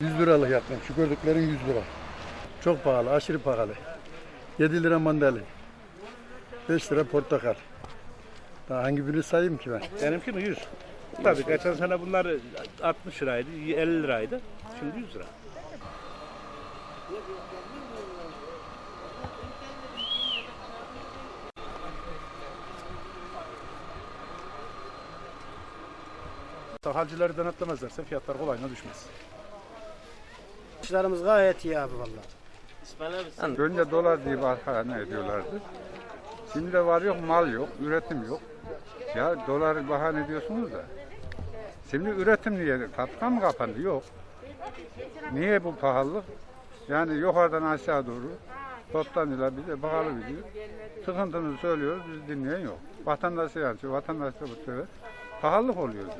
100 liralık yaptım. Şu gördüklerin 100 lira. Çok pahalı, aşırı pahalı. 7 lira mandalina. 5 lira portakal. Daha hangi birini sayayım ki ben? Benimki mi 100? Tabii geçen sene bunlar 60 liraydı, 50 liraydı. Şimdi 100 lira. Halcileri denetlemezlerse fiyatlar kolayına düşmez. İşlerimiz gayet iyi abi vallahi. Önce dolar diye bahane ediyorlardı. Şimdi de var yok, mal yok, üretim yok. Ya doları bahane ediyorsunuz da. Şimdi üretim niye? Fabrika mı kapandı? Yok. Niye bu pahalılık? Yani yukarıdan aşağı doğru toptancılar bize pahalı gidiyor. Sıkıntımızı söylüyoruz, biz dinleyen yok. Vatandaşı yansıyor, vatandaş da bu sefer pahalılık oluyor diyor.